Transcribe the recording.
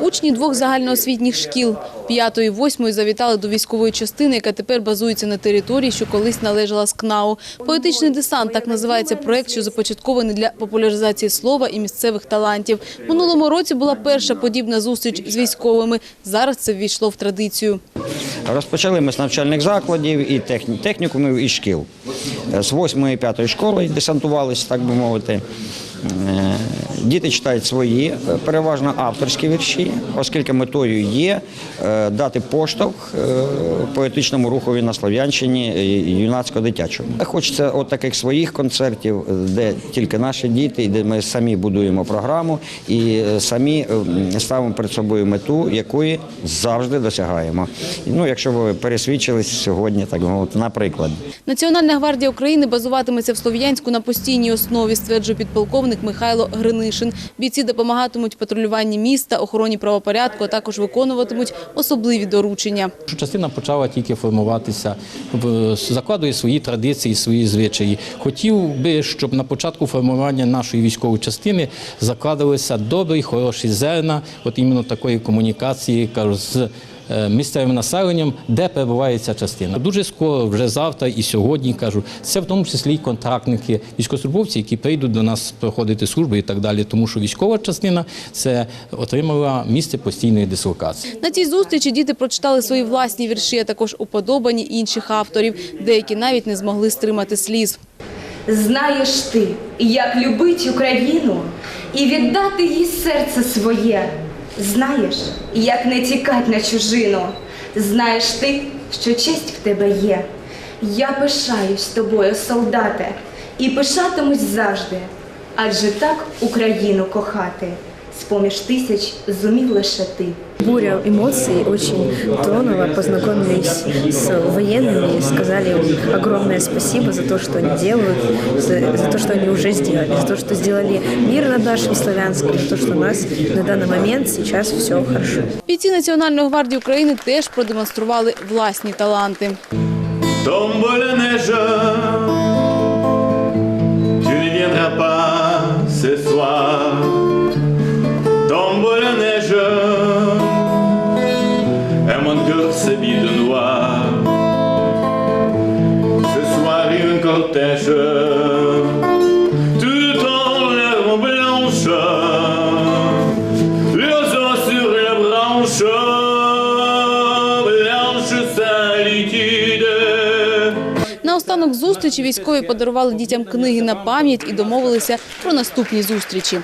Учні двох загальноосвітніх шкіл п'ятої восьмої завітали до військової частини, яка тепер базується на території, що колись належала СКНАУ. Поетичний десант – так називається проект, що започаткований для популяризації слова і місцевих талантів. Минулому році була перша подібна зустріч з військовими. Зараз це ввійшло в традицію. Розпочали ми з навчальних закладів і техні- технікумів і шкіл. З 8 і 5 школи десантувалися, так би мовити. Е, Діти читають свої, е, переважно авторські вірші, оскільки метою є е, дати поштовх поетичному рухові на Слов'янщині юнацько-дитячому. Хочеться от таких своїх концертів, де тільки наші діти, де ми самі будуємо програму і самі ставимо перед собою мету, якої завжди досягаємо. Ну, якщо ви пересвідчились сьогодні, так мовити, наприклад. Національна гвардія України базуватиметься в Слов'янську на постійній основі, стверджує підполковник Михайло Гринишин. Бійці допомагатимуть патрулюванні міста, охороні правопорядку, а також виконуватимуть особливі доручення. Частина почала тільки формуватися, закладує свої традиції, свої звичаї. Хотів би, щоб на початку формування нашої військової частини закладалися добрі, хороші зерна, от іменно такої комунікації, кажу, з місцевим населенням, де перебуває ця частина. Дуже скоро, вже завтра і сьогодні кажу, це в тому числі і контрактники, військовослужбовці, які прийдуть до нас проходити службу і так далі. Тому що військова частина це отримала місце постійної дислокації. На цій зустрічі діти прочитали свої власні вірші, а також уподобані інших авторів. Деякі навіть не змогли стримати сліз. Знаєш ти, як любить Україну і віддати їй серце своє. Знаєш, як не тікать на чужину. Знаєш ти, що честь в тебе є. Я пишаюсь тобою, солдате, і пишатимусь завжди, адже так Україну кохати. З-поміж тисяч зумів лише ти. Буря эмоций очень тронула. Познакомились с военными, сказали им огромное спасибо за то, что они делают, за, за то, что они уже сделали, за то, что сделали мир над нашим Славянском, за то, что у нас на данный момент сейчас все хорошо. Бійці Національної гвардії України теж продемонстрували власні таланти. Tombe un tout en l'herbe blanche, les oiseaux sur la branche, blanche зустрічі військові подарували дітям книги на пам'ять і домовилися про наступні зустрічі.